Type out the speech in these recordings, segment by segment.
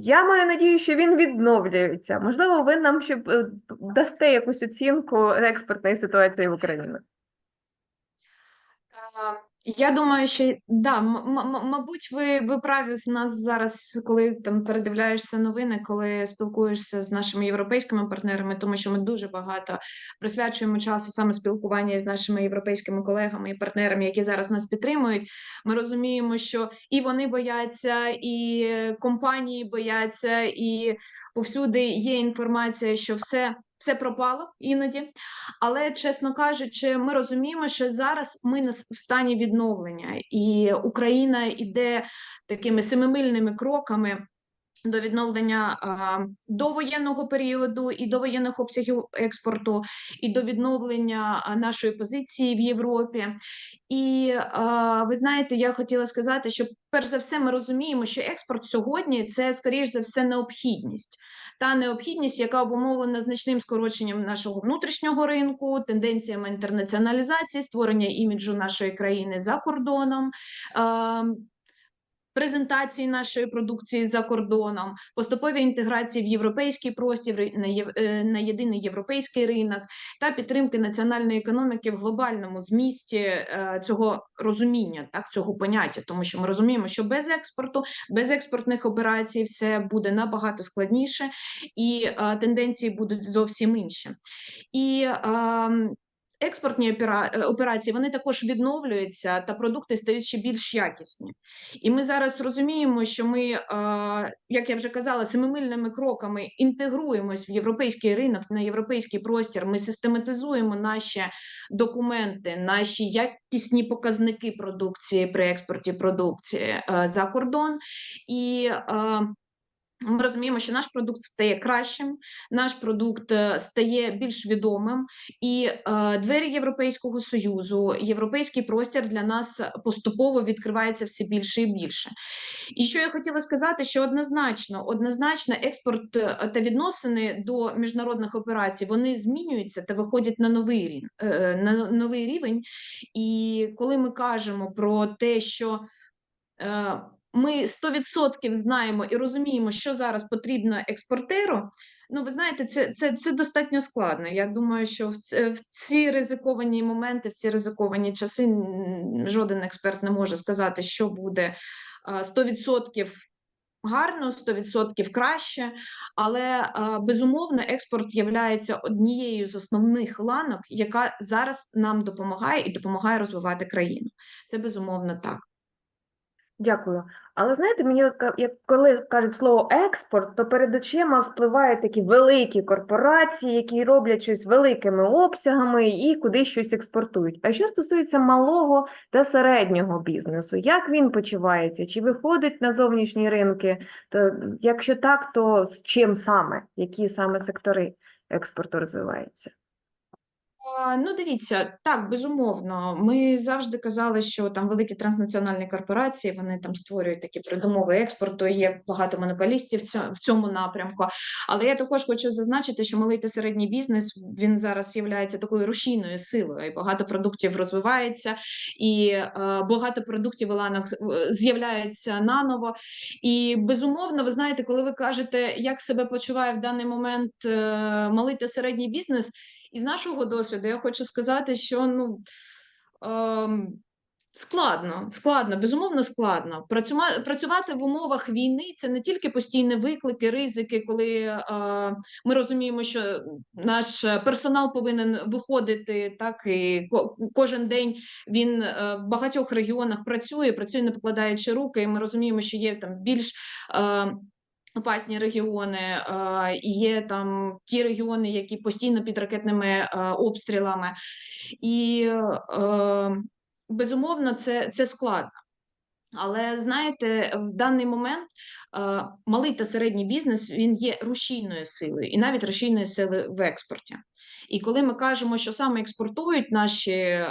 Я маю надію, що він відновлюється. Можливо, ви нам ще е, дасте якусь оцінку експортної ситуації в Україні. Я думаю, що да, мабуть, ви, ви праві з нас зараз, коли там передивляєшся новини, коли спілкуєшся з нашими європейськими партнерами, тому що ми дуже багато присвячуємо часу саме спілкування з нашими європейськими колегами і партнерами, які зараз нас підтримують. Ми розуміємо, що і вони бояться, і компанії бояться, і повсюди є інформація, що все, все пропало іноді. Але, чесно кажучи, ми розуміємо, що зараз ми в стані відновлення, і Україна йде такими семимильними кроками. До відновлення а, довоєнного періоду і до воєнних обсягів експорту, і до відновлення нашої позиції в Європі. І ви знаєте, я хотіла сказати, що перш за все ми розуміємо, що експорт сьогодні це скоріш за все необхідність та необхідність, яка обумовлена значним скороченням нашого внутрішнього ринку, тенденціями інтернаціоналізації, створення іміджу нашої країни за кордоном. Презентації нашої продукції за кордоном, поступові інтеграції в європейський простір е, на єдиний європейський ринок та підтримки національної економіки в глобальному змісті е, цього розуміння, так цього поняття, тому що ми розуміємо, що без експорту, без експортних операцій все буде набагато складніше, і е, тенденції будуть зовсім інші. І ем, експортні е, операції вони також відновлюються, та продукти стають ще більш якісні. І ми зараз розуміємо, що ми, е, як я вже казала, семимильними кроками інтегруємось в європейський ринок, на європейський простір. Ми систематизуємо наші документи, наші якісні показники продукції при експорті продукції е, за кордон. І ми розуміємо, що наш продукт стає кращим, наш продукт е, стає більш відомим, і е, двері Європейського союзу, європейський простір для нас поступово відкривається все більше і більше. І що я хотіла сказати, що однозначно, однозначно, експорт е, та відносини до міжнародних операцій вони змінюються та виходять на новий рівень, на новий рівень. І коли ми кажемо про те, що е, ми 100% знаємо і розуміємо, що зараз потрібно експортеру. Ну, ви знаєте, це, це, це достатньо складно. Я думаю, що в, в ці ризиковані моменти, в ці ризиковані часи жоден експерт не може сказати, що буде а, 100% гарно, 100% краще. Але безумовно, експорт є однією з основних ланок, яка зараз нам допомагає і допомагає розвивати країну. Це безумовно так. Дякую. Але знаєте, мені от як коли кажуть слово експорт, то перед очима вспливають такі великі корпорації, які роблять щось великими обсягами і кудись щось експортують. А що стосується малого та середнього бізнесу, як він почувається? Чи виходить на зовнішні ринки? То якщо так, то з чим саме? Які саме сектори експорту розвиваються? Ну, дивіться, так, безумовно. Ми завжди казали, що там великі транснаціональні корпорації вони там створюють такі передумови експорту. Є багато монополістів в цьому напрямку. Але я також хочу зазначити, що малий та середній бізнес він зараз є такою рушійною силою. І багато продуктів розвивається, і е, багато продуктів ланок з'являється наново. І безумовно, ви знаєте, коли ви кажете, як себе почуває в даний момент е, малий та середній бізнес. Із нашого досвіду я хочу сказати, що ну ем, складно, складно, безумовно складно. Працюма- працювати в умовах війни це не тільки постійні виклики, ризики, коли е, ми розуміємо, що наш персонал повинен виходити так і ко- кожен день він е, в багатьох регіонах працює, працює не покладаючи руки. І ми розуміємо, що є там більш е, опасні регіони, е, і є там ті регіони, які постійно під ракетними е, обстрілами, і е, безумовно це, це складно. Але знаєте, в даний момент е, малий та середній бізнес він є рушійною силою, і навіть рушійною силою в експорті. І коли ми кажемо, що саме експортують наші. Е,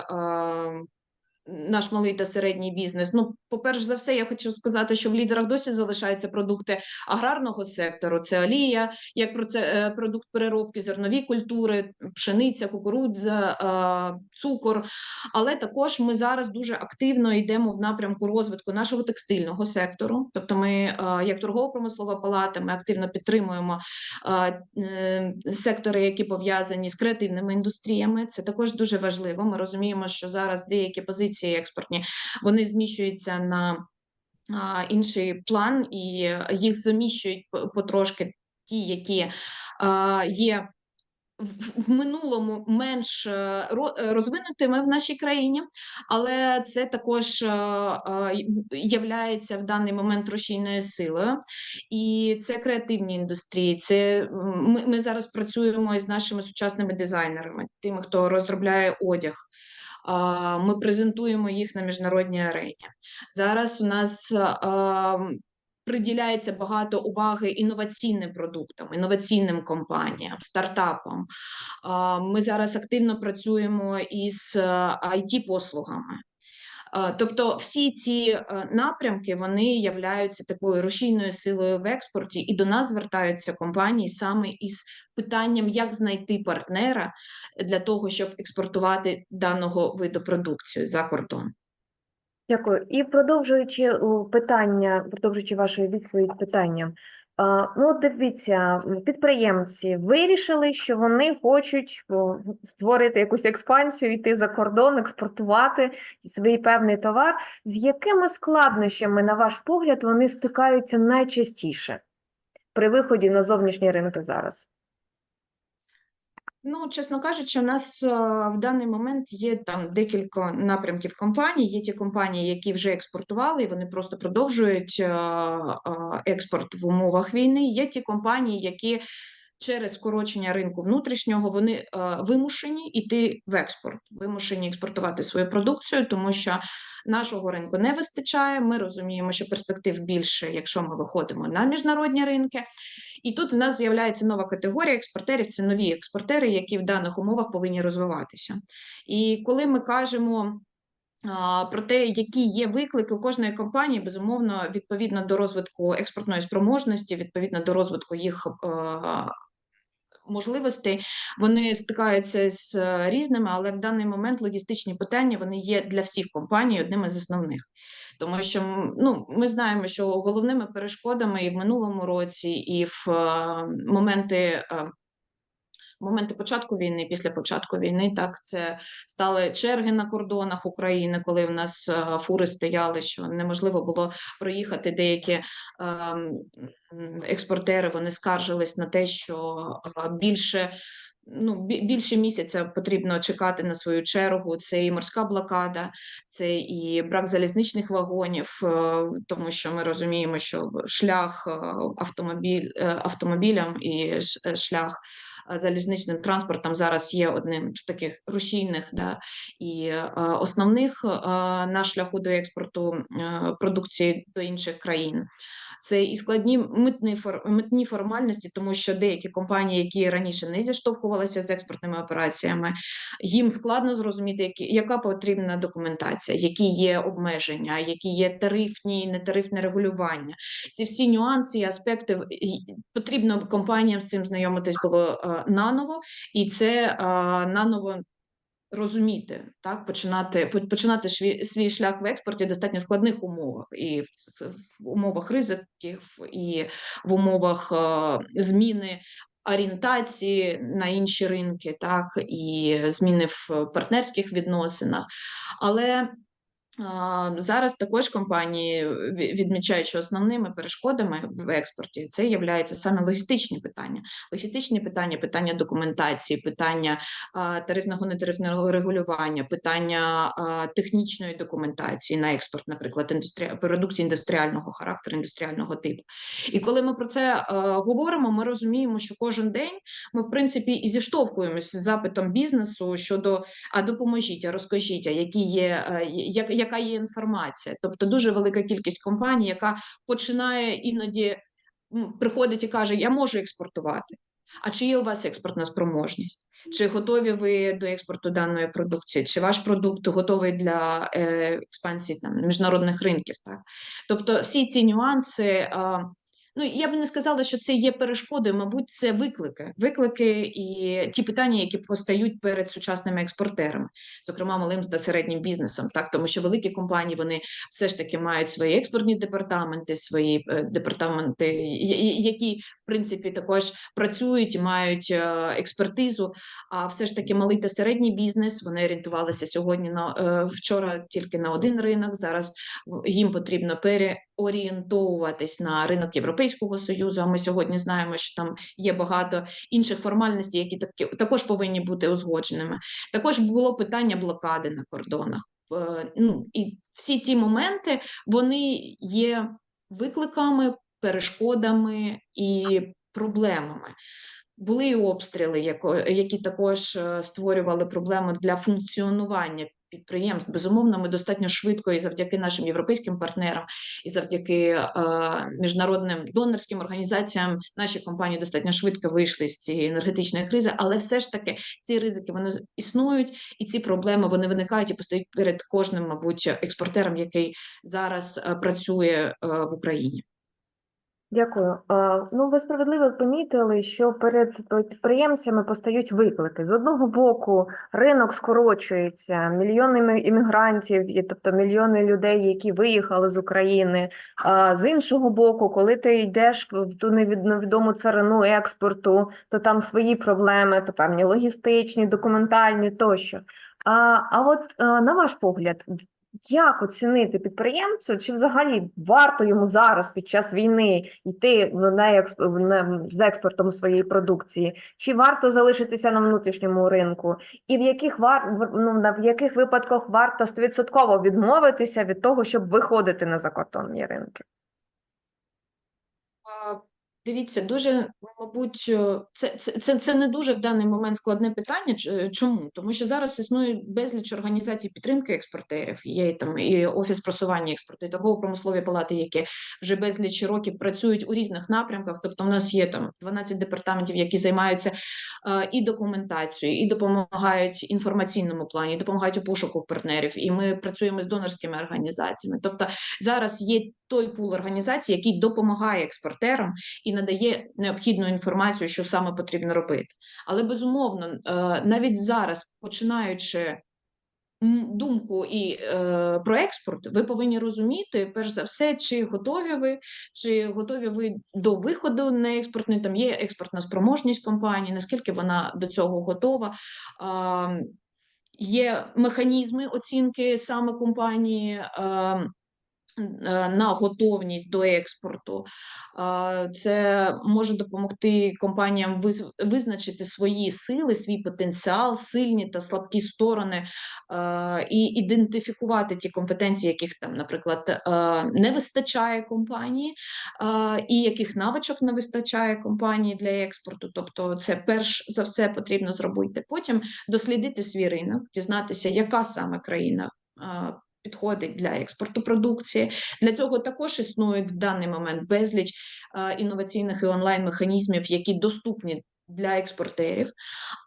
наш малий та середній бізнес. Ну, по-перше за все, я хочу сказати, що в лідерах досі залишаються продукти аграрного сектору. Це олія, як про це е, продукт переробки, зернові культури, пшениця, кукурудза, е, цукор. Але також ми зараз дуже активно йдемо в напрямку розвитку нашого текстильного сектору. Тобто, ми, е, як торгово-промислова палата, ми активно підтримуємо сектори, які пов'язані з креативними індустріями. Це також дуже важливо. Ми розуміємо, що зараз деякі позиції експортні вони зміщуються на інший план, і їх заміщують потрошки ті, які є в- минулому менш е, е, розвинутими в нашій країні, але це також е, являється в даний момент рушійною силою. І це креативні індустрії. Це ми, ми зараз працюємо із нашими сучасними дизайнерами, тими, хто розробляє одяг. Ми презентуємо їх на міжнародній арені. Зараз у нас приділяється багато уваги інноваційним продуктам, інноваційним компаніям, стартапам. Ми зараз активно працюємо із it послугами Тобто всі ці е, напрямки вони являються такою рушійною силою в експорті, і до нас звертаються компанії саме із питанням, як знайти партнера для того, щоб експортувати даного виду продукцію за кордон. Дякую. І продовжуючи питання, продовжуючи вашу відповідь питанням, ну дивіться, підприємці вирішили, що вони хочуть створити якусь експансію, йти за кордон, експортувати свій певний товар. З якими складнощами, на ваш погляд, вони стикаються найчастіше при виході на зовнішні ринки зараз? Ну, чесно кажучи, у нас е, в даний момент є там декілька напрямків компаній. Є ті компанії, які вже експортували, і вони просто продовжують е, е, експорт в умовах війни. Є ті компанії, які через скорочення ринку внутрішнього вони е, вимушені йти в експорт, вимушені експортувати свою продукцію, тому що нашого ринку не вистачає. Ми розуміємо, що перспектив більше, якщо ми виходимо на міжнародні ринки. І тут в нас з'являється нова категорія експортерів. Це нові експортери, які в даних умовах повинні розвиватися. І коли ми кажемо. Про те, які є виклики у кожної компанії, безумовно, відповідно до розвитку експортної спроможності, відповідно до розвитку їх е, можливостей, вони стикаються з е, різними, але в даний момент логістичні питання вони є для всіх компаній одним із основних. Тому що ну, ми знаємо, що головними перешкодами і в минулому році, і в е, моменти. Моменти початку війни, після початку війни, так це стали черги на кордонах України, коли в нас е, фури стояли, що неможливо було проїхати. Деякі ем, експортери вони скаржились на те, що е, більше. Ну, більше місяця потрібно чекати на свою чергу. Це і морська блокада, це і брак залізничних вагонів, е, тому що ми розуміємо, що шлях автомобіль автомобілям і шлях залізничним транспортом зараз є одним з таких рушійних да, і е, основних е, на шляху до експорту е, продукції до інших країн. Це і складні митні, митні формальності, тому що деякі компанії, які раніше не зіштовхувалися з експортними операціями, їм складно зрозуміти, які, яка потрібна документація, які є обмеження, які є тарифні і нетарифне регулювання. Ці всі нюанси і аспекти потрібно компаніям з цим знайомитись було е, наново, і це е, наново. Розуміти, так починати починати свій, свій шлях в експорті в достатньо складних умовах, і в, в умовах ризиків, і в умовах е, зміни орієнтації на інші ринки, так і зміни в партнерських відносинах. Але Зараз також компанії відмічають, що основними перешкодами в експорті це є саме логістичні питання. Логістичні питання, питання документації, питання тарифного нетарифного регулювання, питання технічної документації на експорт, наприклад, індустрі... продукції індустріального характеру, індустріального типу. І коли ми про це е, говоримо, ми розуміємо, що кожен день ми в принципі і зіштовхуємося з запитом бізнесу щодо а допоможіть, а розкажіть, а які є, е, як, яка є інформація. Тобто дуже велика кількість компаній, яка починає іноді приходить і каже: Я можу експортувати. А чи є у вас експортна спроможність? Чи готові ви до експорту даної продукції? Чи ваш продукт готовий для е, експансії там міжнародних ринків? Так, тобто всі ці нюанси. Ну, я б не сказала, що це є перешкодою, мабуть, це виклики. Виклики і ті питання, які постають перед сучасними експортерами, зокрема малим та середнім бізнесом, так тому що великі компанії вони все ж таки мають свої експортні департаменти, свої е, департаменти, які в принципі також працюють мають е, експертизу. А все ж таки малий та середній бізнес вони орієнтувалися сьогодні на е, вчора тільки на один ринок. Зараз їм потрібно переорієнтовуватись на ринок Європейського союзу. А ми сьогодні знаємо, що там є багато інших формальностей, які такі також повинні бути узгодженими. Також було питання блокади на кордонах. Е, Ну і всі ті моменти вони є викликами, перешкодами і проблемами. Були і обстріли, які також е, створювали проблеми для функціонування підприємств. Безумовно, ми достатньо швидко і завдяки нашим європейським партнерам, і завдяки е, міжнародним донорським організаціям наші компанії достатньо швидко вийшли з цієї енергетичної кризи, але все ж таки ці ризики вони існують, і ці проблеми вони виникають і постають перед кожним, мабуть, експортером, який зараз е, працює е, в Україні. Дякую. Е, Ну, ви справедливо помітили, що перед підприємцями постають виклики. З одного боку, ринок скорочується, мільйони іммігрантів, і, тобто мільйони людей, які виїхали з України. З іншого боку, коли ти йдеш в ту невід- невідому царину експорту, то там свої проблеми, то певні логістичні, документальні тощо. А, а от е, на ваш погляд, як оцінити підприємцю, чи взагалі варто йому зараз під час війни йти на експ- на- з експортом своєї продукції, чи варто залишитися на внутрішньому ринку, і в яких вар... ну, в яких випадках варто стовідсотково відмовитися від того, щоб виходити на закордонні ринки? Дивіться, дуже, мабуть, е, це, це, це, не дуже в даний момент складне питання. Чому? Тому що зараз існує безліч організацій підтримки експортерів. Є там і офіс просування експорту, і торгово-промислові палати, які вже безліч років працюють у різних напрямках. Тобто, в нас є там 12 департаментів, які займаються е, і документацією, і допомагають інформаційному плані, і допомагають у пошуку партнерів. І ми працюємо з донорськими організаціями. Тобто зараз є той пул організацій, який допомагає експортерам і надає необхідну інформацію, що саме потрібно робити. Але безумовно, е, навіть зараз, починаючи думку і е, про експорт, ви повинні розуміти, перш за все, чи готові ви, чи готові ви до виходу на експортний, там є експортна спроможність компанії, наскільки вона до цього готова. Є механізми оцінки саме компанії. Е, на готовність до експорту. Це може допомогти компаніям виз- визначити свої сили, свій потенціал, сильні та слабкі сторони е, і ідентифікувати ті компетенції, яких там, наприклад, е, не вистачає компанії, е, і яких навичок не вистачає компанії для експорту. Тобто, це перш за все потрібно зробити. Потім дослідити свій ринок, дізнатися, яка саме країна. Підходить для експорту продукції. Для цього також існують в даний момент безліч е, інноваційних і онлайн-механізмів, які доступні для експортерів.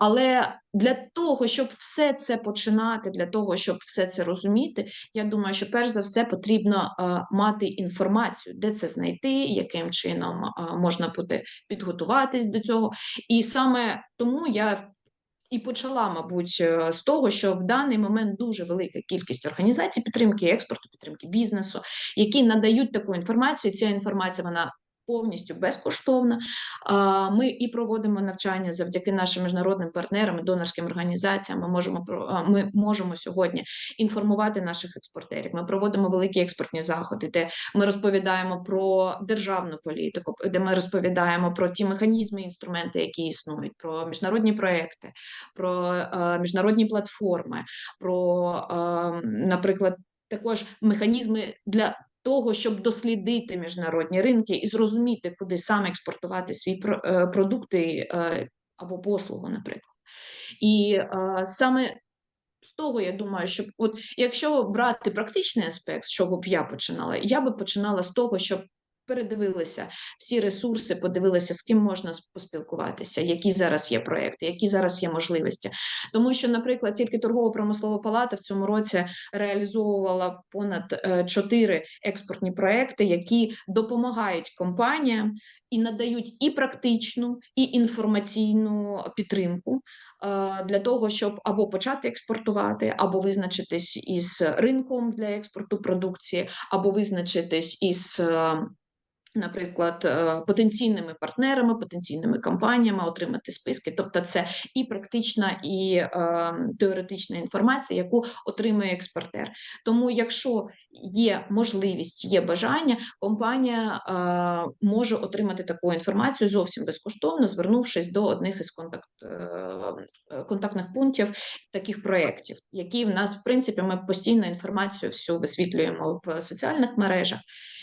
Але для того, щоб все це починати, для того, щоб все це розуміти, я думаю, що перш за все потрібно е, мати інформацію, де це знайти, яким чином е, можна буде підготуватись до цього. І саме тому я і почала, мабуть, е, з того, що в даний момент дуже велика кількість організацій підтримки експорту, підтримки бізнесу, які надають таку інформацію. Ця інформація вона повністю безкоштовна. Ми і проводимо навчання завдяки нашим міжнародним партнерам донорським організаціям. Ми можемо ми можемо сьогодні інформувати наших експортерів. Ми проводимо великі експортні заходи, де ми розповідаємо про державну політику, де ми розповідаємо про ті механізми, інструменти, які існують, про міжнародні проекти, про міжнародні платформи, про, наприклад, також механізми для того, щоб дослідити міжнародні ринки і зрозуміти, куди саме експортувати про- е, продукти е, або послугу, наприклад. І е, саме з того я думаю, що от якщо брати практичний аспект, з чого б я починала, я би починала з того, щоб передивилися всі ресурси, подивилися, з ким можна поспілкуватися, які зараз є проекти, які зараз є можливості. Тому що, наприклад, тільки торгово-промислова палата в цьому році реалізовувала понад е, чотири експортні проекти, які допомагають компаніям і надають і практичну, і інформаційну підтримку е, для того, щоб або почати експортувати, або визначитись із ринком для експорту продукції, або визначитись із. Наприклад, е, потенційними партнерами, потенційними компаніями отримати списки, тобто це і практична, і е, теоретична інформація, яку отримує експортер. Тому, якщо є можливість, є бажання, компанія е, може отримати таку інформацію зовсім безкоштовно, звернувшись до одних із контакт, е, е, контактних пунктів таких проєктів, які в нас, в принципі, ми постійно інформацію всю висвітлюємо в соціальних мережах,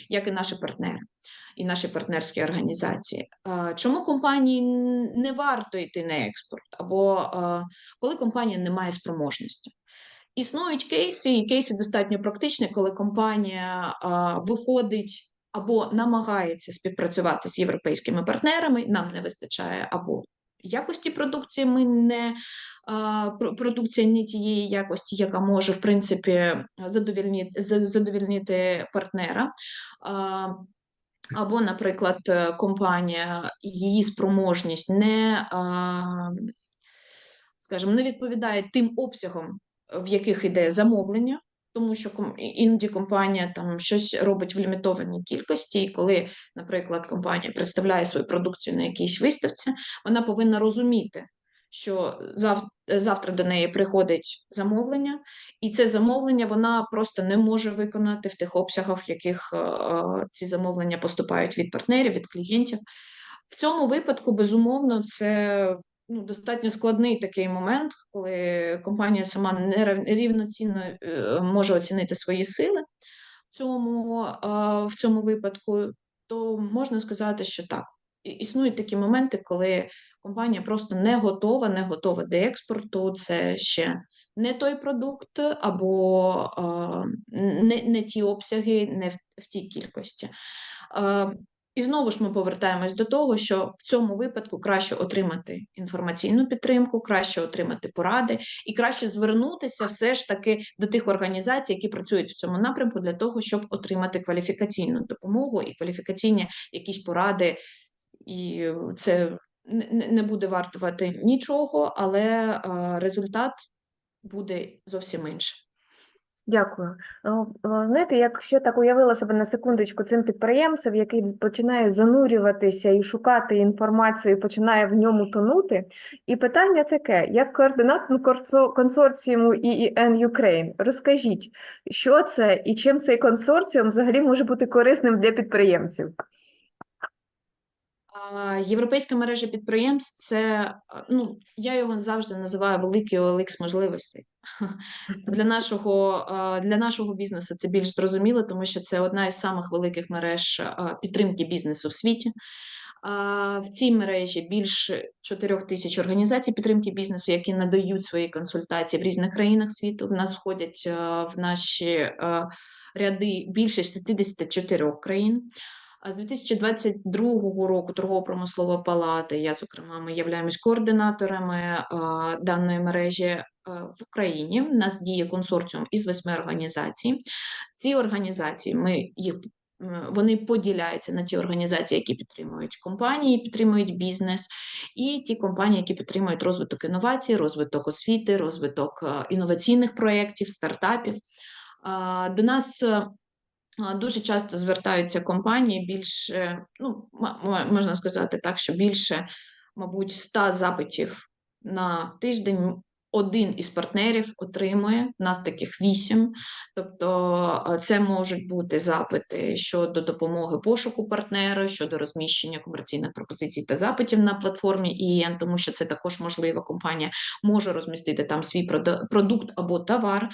як і наші партнери. І наші партнерські організації. Е, Чому компанії не варто йти на експорт, або е, коли компанія не має спроможності? Існують кейси, і кейси достатньо практичні, коли компанія а, виходить або намагається співпрацювати з європейськими партнерами, нам не вистачає або якості продукції, ми не а, продукція не тієї якості, яка може в принципі задовільнити, задовільнити партнера. А, або, наприклад, компанія, її спроможність не, а, скажімо, не відповідає тим обсягам, в яких йде замовлення, тому що іноді компанія там щось робить в лімітованій кількості, і коли, наприклад, компанія представляє свою продукцію на якійсь виставці, вона повинна розуміти, що зав- завтра до неї приходить замовлення, і це замовлення вона просто не може виконати в тих обсягах, в яких е, ці замовлення поступають від партнерів, від клієнтів. В цьому випадку, безумовно, це ну, достатньо складний такий момент, коли компанія сама нерівноцінно е, може оцінити свої сили в цьому, е, в цьому випадку, то можна сказати, що так. Існують такі моменти, коли компанія просто не готова, не готова до експорту. Це ще не той продукт, або е, не, не ті обсяги, не в, в тій кількості. І знову ж ми повертаємось до того, що в цьому випадку краще отримати інформаційну підтримку, краще отримати поради і краще звернутися все ж таки до тих організацій, які працюють в цьому напрямку, для того, щоб отримати кваліфікаційну допомогу і кваліфікаційні якісь поради. І це не буде вартувати нічого, але е, результат буде зовсім інший. Дякую. Е, е, Знаєте, якщо так уявила себе на секундочку цим підприємцем, який починає занурюватися і шукати інформацію, і починає в ньому тонути. І питання таке: як координатор консорціуму EEN Ukraine, розкажіть, що це і чим цей консорціум взагалі може бути корисним для підприємців? Європейська мережа підприємств це, ну, я його завжди називаю великий OLX можливостей. Для нашого, для нашого бізнесу це більш зрозуміло, тому що це одна із самих великих мереж підтримки бізнесу в світі. В цій мережі більше 4 тисяч організацій підтримки бізнесу, які надають свої консультації в різних країнах світу. В нас входять в наші ряди більше 64 країн. А з 2022 року торгово-промислова палата, я, зокрема, ми являємось координаторами а, даної мережі а, в Україні. У нас діє консорціум із восьми організацій. Ці організації ми їх вони поділяються на ті організації, які підтримують компанії, підтримують бізнес, і ті компанії, які підтримують розвиток інновацій, розвиток освіти, розвиток е, інноваційних проєктів, стартапів. До нас е, Дуже часто звертаються компанії більше, ну, можна сказати так, що більше, мабуть, 100 запитів на тиждень. Один із партнерів отримує, у нас таких вісім. Тобто е, це можуть бути запити щодо допомоги пошуку партнера, щодо розміщення комерційних пропозицій та запитів на платформі ІЕН, тому що це також можливо. Компанія може розмістити там свій продукт або товар е,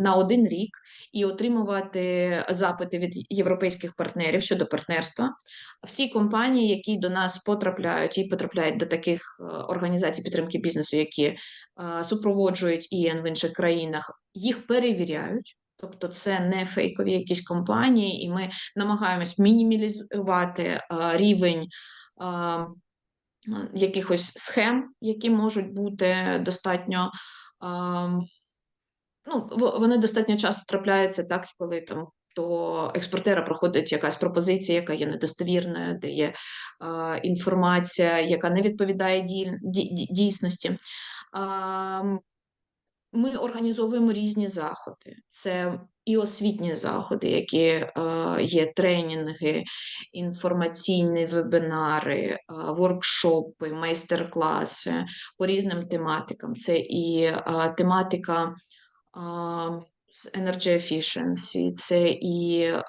на один рік і отримувати запити від європейських партнерів щодо партнерства. Всі компанії, які до нас потрапляють і потрапляють до таких е, організацій підтримки бізнесу, які супроводжують ІН в інших країнах, їх перевіряють. Тобто це не фейкові якісь компанії, і ми намагаємось мінімізувати е, рівень е, якихось схем, які можуть бути достатньо. е, Ну, вони достатньо часто трапляються так, коли там до експортера проходить якась пропозиція, яка є недостовірною, де є інформація, яка не відповідає дій- дій- дій- дійсності. Ми організовуємо різні заходи. Це і освітні заходи, які е, є тренінги, інформаційні вебінари, е, воркшопи, майстер-класи по різним тематикам. Це і е, тематика з Energy Efficiency, це і е,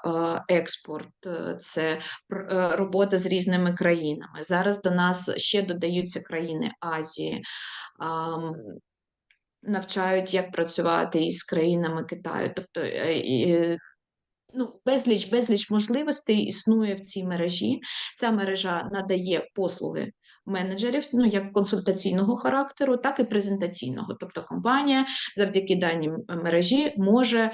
експорт, е, це е, робота з різними країнами. Зараз до нас ще додаються країни Азії. навчають, як працювати із країнами Китаю. Тобто ну, безліч, безліч можливостей існує в цій мережі. Ця мережа надає послуги менеджерів, ну як консультаційного характеру, так і презентаційного. Тобто компанія завдяки даній мережі може е,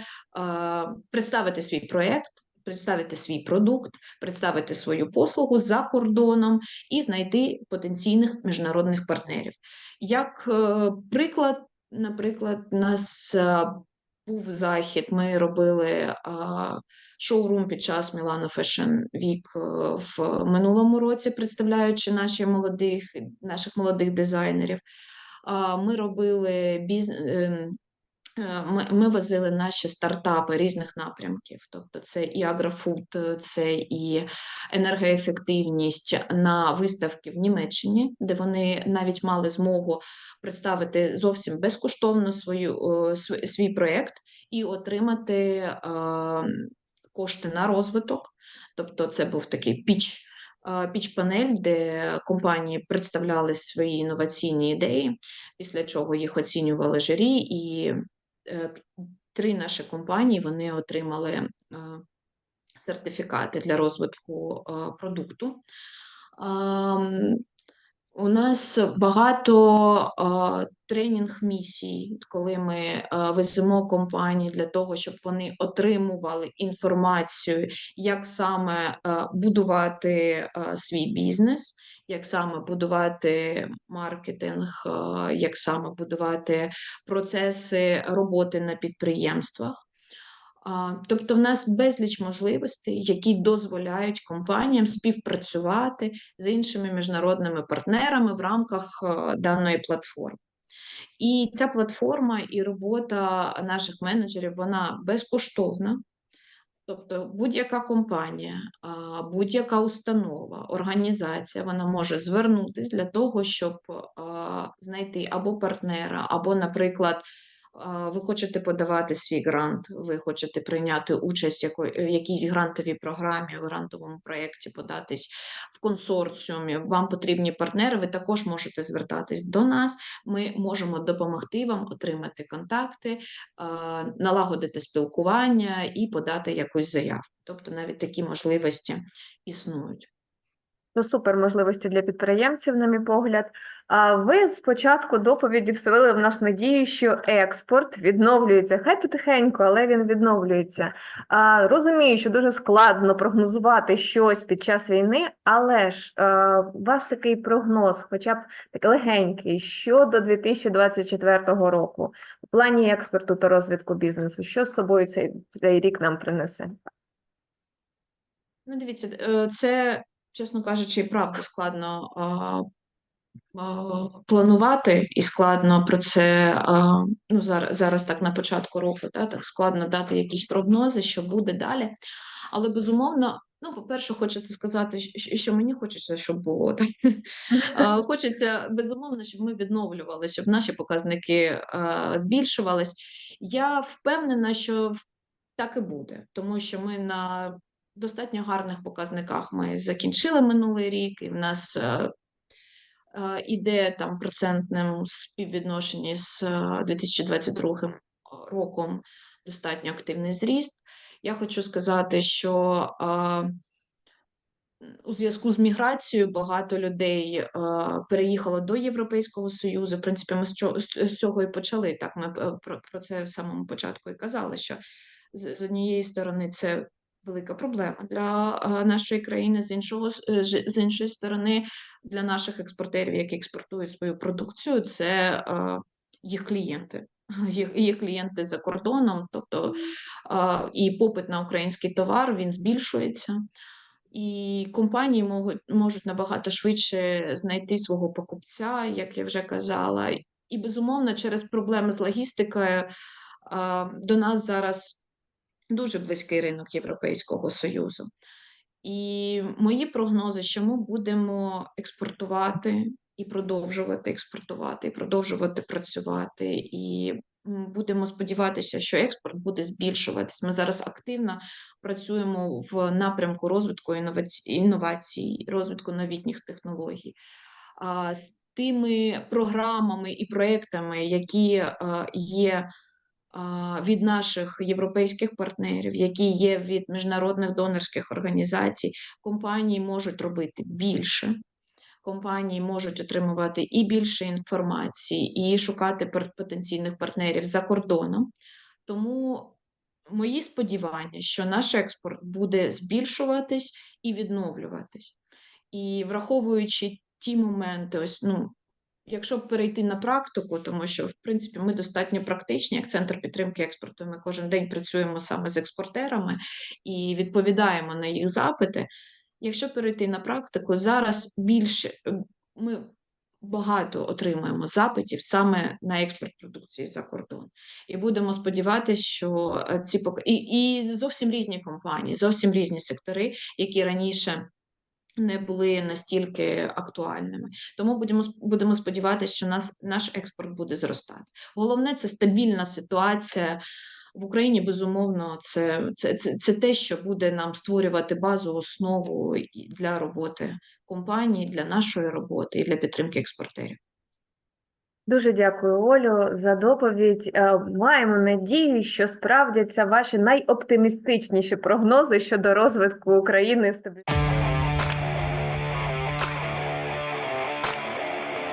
представити свій проєкт. Представити свій продукт, представити свою послугу за кордоном і знайти потенційних міжнародних партнерів. Як е, приклад, наприклад, нас е, був захід, ми робили шоурум під час Milano Fashion Week е, в минулому році, представляючи наші молодих, наших молодих дизайнерів. Ми робили біз... е, Ми, ми возили наші стартапи різних напрямків, тобто це і агрофуд, е, це і енергоефективність на виставки в Німеччині, де вони навіть мали змогу представити зовсім безкоштовно свою, е, свій проєкт і отримати кошти на розвиток. Тобто, це був такий піч. Піч-панель, де компанії представляли свої інноваційні ідеї, після чого їх оцінювали журі, і три наші компанії вони отримали е, сертифікати для розвитку е, продукту. У нас багато е, тренінг-місій, коли ми е, веземо компанії для того, щоб вони отримували інформацію, як саме е, будувати е, свій бізнес, як саме будувати маркетинг, е, як саме будувати процеси роботи на підприємствах. Тобто в нас безліч можливостей, які дозволяють компаніям співпрацювати з іншими міжнародними партнерами в рамках е, даної платформи. І ця платформа і робота наших менеджерів вона безкоштовна. Тобто будь-яка компанія, будь-яка установа, організація вона може звернутися для того, щоб знайти або партнера, або, наприклад, ви хочете подавати свій грант, ви хочете прийняти участь в якійсь грантовій програмі, в грантовому проєкті, податись в консорціумі. Вам потрібні партнери, ви також можете звертатись до нас. Ми можемо допомогти вам отримати контакти, е, налагодити спілкування і подати якусь заявку. Тобто навіть такі можливості існують. То супер можливості для підприємців, на мій погляд. А ви спочатку доповіді вселили в нас надію, що експорт відновлюється. Хай потихеньку, але він відновлюється. А, розумію, що дуже складно прогнозувати щось під час війни, але ж е, ваш такий прогноз, хоча б такий легенький, щодо 2024 року, в плані експорту та розвитку бізнесу, що з собою цей, цей рік нам принесе? Ну, дивіться, е, це, чесно кажучи, правда складно а, а, планувати і складно про це, а, ну, зараз, зараз так на початку року, да, так складно дати якісь прогнози, що буде далі. Але безумовно, ну, по-перше, хочеться сказати, що мені хочеться, щоб було. Так? А, Хочеться безумовно, щоб ми відновлювали, щоб наші показники е, збільшувались. Я впевнена, що так і буде, тому що ми на достатньо гарних показниках ми закінчили минулий рік, і в нас е, е, іде там процентним співвідношенні з е, 2022 роком достатньо активний зріст. Я хочу сказати, що е, у зв'язку з міграцією багато людей е, переїхало до Європейського Союзу. В принципі, ми з цього і почали. Так, ми е, про, це в самому початку і казали, що з однієї сторони це велика проблема для е, нашої країни, з іншого е, з іншої сторони, для наших експортерів, які експортують свою продукцію, це е, їх клієнти. Їх клієнти за кордоном, тобто і попит на український товар він збільшується, і компанії можуть, можуть набагато швидше знайти свого покупця, як я вже казала. І безумовно, через проблеми з логістикою до нас зараз дуже близький ринок Європейського Союзу. І мої прогнози, що ми будемо експортувати і продовжувати експортувати, і продовжувати працювати, і будемо сподіватися, що експорт буде збільшуватись. Ми зараз активно працюємо в напрямку розвитку інновацій, розвитку новітніх технологій. З тими програмами і проектами, які е, є від наших європейських партнерів, які є від міжнародних донорських організацій, компанії можуть робити більше. Компанії можуть отримувати і більше інформації, і шукати потенційних партнерів за кордоном. Тому мої сподівання, що наш експорт буде збільшуватись і відновлюватись. І враховуючи ті моменти, ось ну. Якщо перейти на практику, тому що в принципі ми достатньо практичні, як центр підтримки експорту, ми кожен день працюємо саме з експортерами і відповідаємо на їх запити. Якщо перейти на практику, зараз більше е, ми багато отримуємо запитів саме на експорт продукції за кордон. І будемо сподіватися, що е, ці пок... і, і зовсім різні компанії, зовсім різні сектори, які раніше не були настільки актуальними. Тому будемо будемо сподіватися, що нас наш експорт буде зростати. Головне це стабільна ситуація. В Україні безумовно це, це, це, це те, що буде нам створювати базу, основу для роботи компаній, для нашої роботи і для підтримки експортерів. Дуже дякую, Олю, за доповідь. Е, Маємо надію, що справдяться ваші найоптимістичніші прогнози щодо розвитку України.